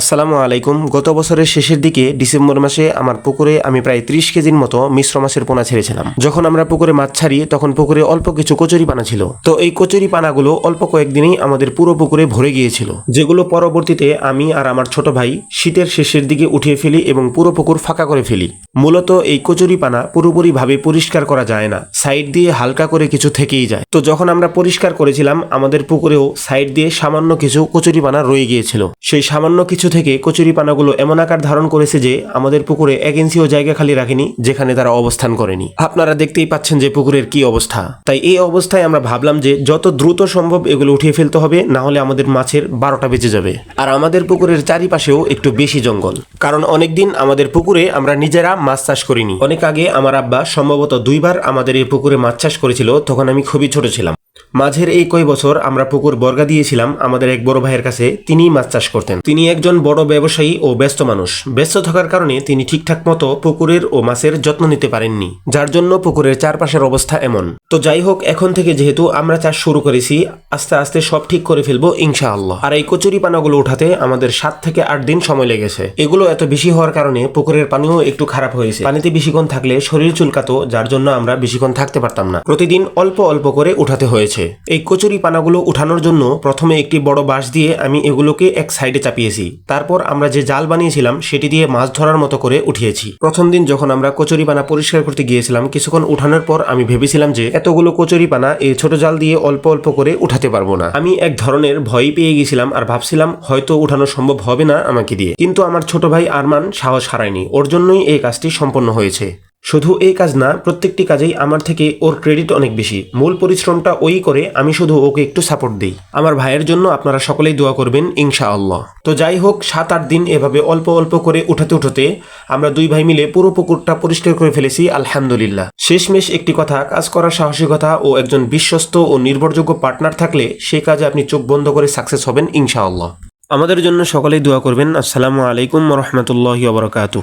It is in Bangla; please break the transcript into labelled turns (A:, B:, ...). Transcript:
A: আসসালামু আলাইকুম। গত বছরের শেষের দিকে ডিসেম্বর মাসে আমার পুকুরে আমি প্রায় ত্রিশ কেজির মতো মিশ্র মাছের পোনা ছেড়েছিলাম। যখন আমরা পুকুরে মাছ ছাড়ি, তখন পুকুরে অল্প কিছু কচুরি পানা ছিল। তো এই কচুরি পানাগুলো অল্প কয়েকদিনেই আমাদের পুরো পুকুরে ভরে গিয়েছিল। যেগুলো পরবর্তীতে আমি আর আমার ছোট ভাই শীতের শেষের দিকে উঠিয়ে ফেলি এবং পুরো পুকুর ফাঁকা করে ফেলি। মূলত এই কচুরি পানা পুরোপুরিভাবে পরিষ্কার করা যায় না। সাইড দিয়ে হালকা করে কিছু থেকেই যায়। তো যখন আমরা পরিষ্কার করেছিলাম, আমাদের পুকুরেও সাইড দিয়ে সামান্য কিছু কচুরি পানা রয়ে গিয়েছিল। সেই সামান্য কিছু থেকে কচুরি পানাগুলো এমন আকার ধারণ করেছে যে আমাদের পুকুরে এক ইঞ্চিও জায়গা খালি রাখেনি, যেখানে তারা অবস্থান করেনি। আপনারা দেখতেই পাচ্ছেন যে পুকুরের কি অবস্থা। তাই এই অবস্থায় আমরা ভাবলাম যে যত দ্রুত সম্ভব এগুলো উঠিয়ে ফেলতে হবে, না হলে আমাদের মাছের বারোটা বেঁচে যাবে। আর আমাদের পুকুরের চারিপাশেও একটু বেশি জঙ্গল। কারণ অনেকদিন আমাদের পুকুরে আমরা নিজেরা মাছ চাষ করিনি। অনেক আগে আমার আব্বা সম্ভবত দুইবার আমাদের এই পুকুরে মাছ চাষ করেছিল, তখন আমি খুবই ছোট ছিলাম। মাঝের এই কয় বছর আমরা পুকুর বর্গা দিয়েছিলাম, আমাদের এক বড় ভাইয়ের কাছে তিনিই মাছ চাষ করতেন। তিনি একজন বড় ব্যবসায়ী ও ব্যস্ত মানুষ। ব্যস্ত থাকার কারণে তিনি ঠিকঠাক মতো পুকুরের ও মাছের যত্ন নিতে পারেননি, যার জন্য পুকুরের চারপাশের অবস্থা এমন। তো যাই হোক, এখন থেকে যেহেতু আমরা চাষ শুরু করেছি, আস্তে আস্তে সব ঠিক করে ফেলব ইনশাআল্লাহ। আর এই কচুরি পানাগুলো উঠাতে আমাদের সাত থেকে আট দিন সময় লেগেছে। এগুলো এত বেশি হওয়ার কারণে পুকুরের পানিও একটু খারাপ হয়েছে। পানিতে বেশিক্ষণ থাকলে শরীর চুলকাতো, যার জন্য আমরা বেশিক্ষণ থাকতে পারতাম না। প্রতিদিন অল্প অল্প করে উঠাতে হয়েছে। এই কচুরি পানাগুলো উঠানোর জন্য প্রথমে একটি বড় বাঁশ দিয়ে আমি এগুলোকে এক সাইডে চাপিয়েছি। তারপর আমরা যে জাল বানিয়েছিলাম, সেটি দিয়ে মাছ ধরার মতো করে উঠিয়েছি। প্রথম দিন যখন আমরা কচুরি পানা পরিষ্কার করতে গিয়েছিলাম, কিছুক্ষণ উঠানোর পর আমি ভেবেছিলাম যে এতগুলো কচুরি পানা এই ছোট জাল দিয়ে অল্প অল্প করে উঠাতে পারব না। আমি এক ধরনের ভয় পেয়ে গেছিলাম আর ভাবছিলাম, হয়তো উঠানো সম্ভব হবে না আমাকে দিয়ে। কিন্তু আমার ছোট ভাই আরমান সাহস হারায়নি। ওর জন্যই এই কাজটি সম্পন্ন হয়েছে। শুধু এই কাজ না, প্রত্যেকটি কাজেই আমার থেকে ওর ক্রেডিট অনেক বেশি। মূল পরিশ্রমটা ওই করে আমি শুধু ওকে একটু সাপোর্ট দিই। আমার ভাইয়ের জন্য আপনারা সকলেই দোয়া করবেন, ইনশাআল্লাহ। তো যাই হোক, সাত আট দিন এভাবে অল্প অল্প করে উঠাতে উঠাতে আমরা দুই ভাই মিলে পুরো পুকুরটা পরিষ্কার করে ফেলেছি, আলহামদুলিল্লাহ। শেষমেশ একটি কথা, কাজ করার সাহসিকতা ও একজন বিশ্বস্ত ও নির্ভরযোগ্য পার্টনার থাকলে সেই কাজে আপনি চোখ বন্ধ করে সাকসেস হবেন, ইনশাআল্লাহ। আমাদের জন্য সকলেই দোয়া করবেন। আসসালামু আলাইকুম রহমতুল্লাহ বরকাতু